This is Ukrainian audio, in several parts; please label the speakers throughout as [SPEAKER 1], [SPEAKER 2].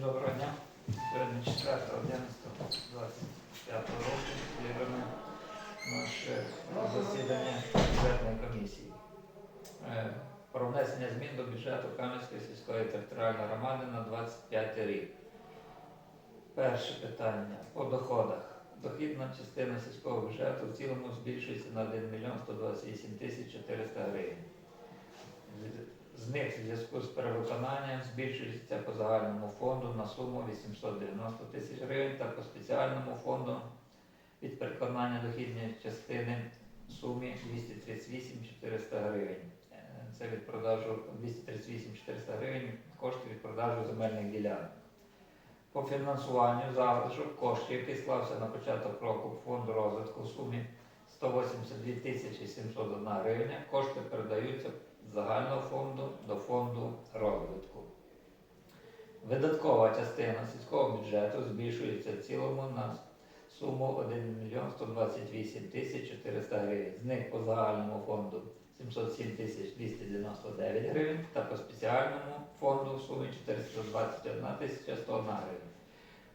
[SPEAKER 1] Доброго дня. Сьогодні 4 25 року відбрано наше засідання бюджетної комісії. Е, Про внесення змін до бюджету Кам'янської сільської територіальної громади на 25 рік. Перше питання по доходах. Дохідна частина сільського бюджету в цілому збільшується на 1 мільйон 128 тисяч 400 гривень. З- них в зв'язку з перевиконанням збільшується по загальному фонду на суму 890 тисяч гривень та по спеціальному фонду від переконання дохідної частини сумі 238 400 гривень. Е, Це від продажу 238 400 гривень кошти від продажу земельних ділянок. По фінансуванню залишок коштів, який склався на початок року фонду розвитку в сумі 182 тисячі 701 гривня, кошти передаються загального фонду до фонду розвитку. Видаткова частина сільського бюджету збільшується в цілому на суму 1 мільйон 128 тисяч 400 гривень. З них по загальному фонду 707 тисяч 299 гривень та по спеціальному фонду в сумі 421 тисяча 101 гривень.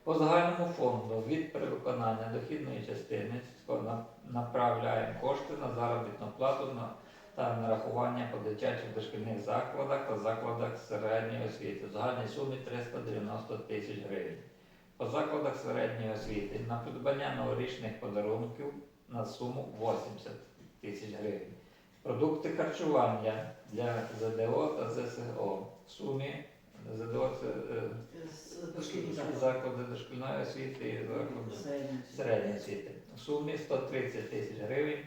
[SPEAKER 1] По загальному фонду від перевиконання дохідної частини сільського на- направляємо кошти на заробітну плату на та нарахування по дитячих дошкільних закладах та закладах середньої освіти в загальній сумі 390 тисяч гривень. По закладах середньої освіти на придбання новорічних подарунків на суму 80 тисяч гривень. Продукти харчування для ЗДО та ЗСО в сумі ЗДО це е, заклади дошкільної освіти і заклади
[SPEAKER 2] середньої
[SPEAKER 1] освіти. В сумі 130 тисяч гривень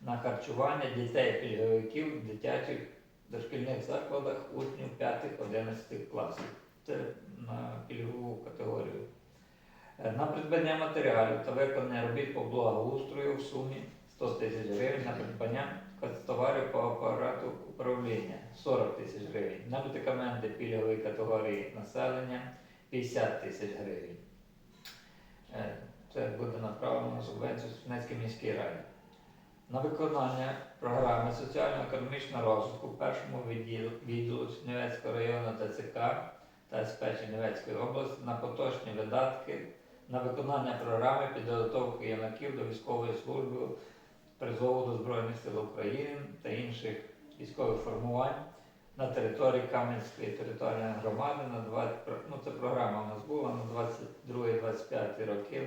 [SPEAKER 1] на харчування дітей-пільговиків в дитячих дошкільних закладах учнів 5-11 класів. Це на пільгову категорію. На придбання матеріалів та виконання робіт по благоустрою в сумі 100 тисяч гривень, на придбання товарів по апарату управління 40 тисяч гривень, на медикаменти пільгової категорії населення 50 тисяч гривень. Е, Це буде направлено на субвенцію Сумській міській раді. На виконання програми соціально-економічного розвитку в першому відділу, відділу Чернівецького району ТЦК та СП Чернівецької області на поточні видатки на виконання програми підготовки юнаків до військової служби призову до Збройних сил України та інших військових формувань на території Кам'янської територіальної громади на 20, ну це програма у нас була на 22-25 роки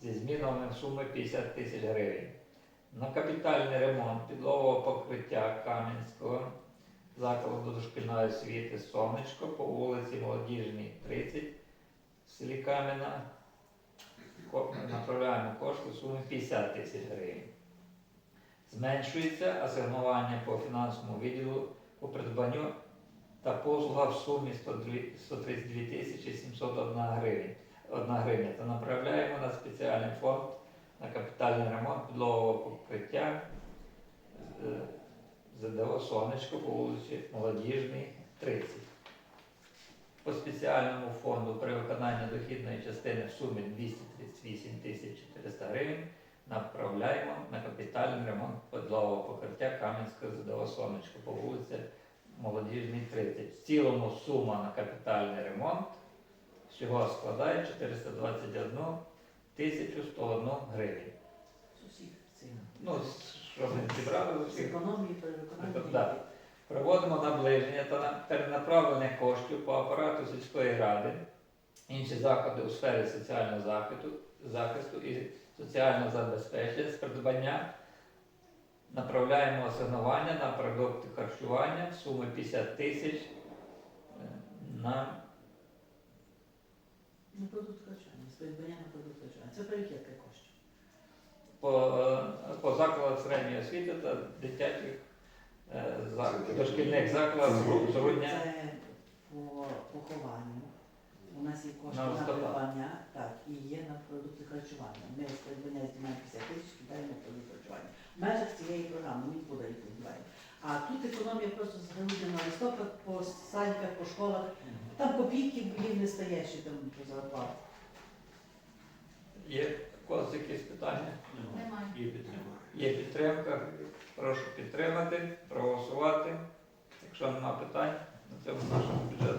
[SPEAKER 1] зі змінами суми 50 тисяч гривень. На капітальний ремонт підлогового покриття Кам'янського закладу дошкільної освіти Сонечко по вулиці Молодіжній, 30 в селі Кам'яна направляємо кошти в сумі 50 тисяч гривень. Зменшується асигнування по фінансовому відділу по придбанню та послуга в сумі 132 тисячі 701 гривень. 1 гривня та направляємо на спеціальний фонд на капітальний ремонт підлогового покриття е, ЗДО Сонечко по вулиці Молодіжній, 30. По спеціальному фонду при виконанні дохідної частини в сумі 238 400 гривень направляємо на капітальний ремонт підлогового покриття Кам'янського ЗДО Сонечко по вулиці Молодіжній, 30. В цілому сума на капітальний ремонт всього складає 421 тисячу 101 гривень. Ну, що ми зібрали з усіх.
[SPEAKER 2] економії, перевиконання.
[SPEAKER 1] Да. Проводимо наближення та перенаправлення коштів по апарату сільської ради, інші заходи у сфері соціального захисту, захисту і соціального забезпечення з придбання. Направляємо асигнування на продукти харчування в сумі 50 тисяч е, на
[SPEAKER 2] На продукт харчування, з придбання на продукт харчування. Це перекидка коштів.
[SPEAKER 1] По, е, по закладах середньої освіти та дитячих е, зак- дошкільних закладів зрудня.
[SPEAKER 2] Це по похованню. У нас є кошти
[SPEAKER 1] На
[SPEAKER 2] на придбання, так, і є на продукти харчування. Ми з придбання знімаємо 50 тисяч, кидаємо на продукти харчування. В межах цієї програми ми нікуди їх не. А тут економія просто з грудня на листопад по садиках, по школах. Там копійки їм не стає ще там по зарплату.
[SPEAKER 1] Є у когось якісь питання?
[SPEAKER 3] Немає.
[SPEAKER 4] І підтримує.
[SPEAKER 1] Є підтримка. Прошу підтримати, проголосувати. Якщо немає питань, на цьому наша бюджетна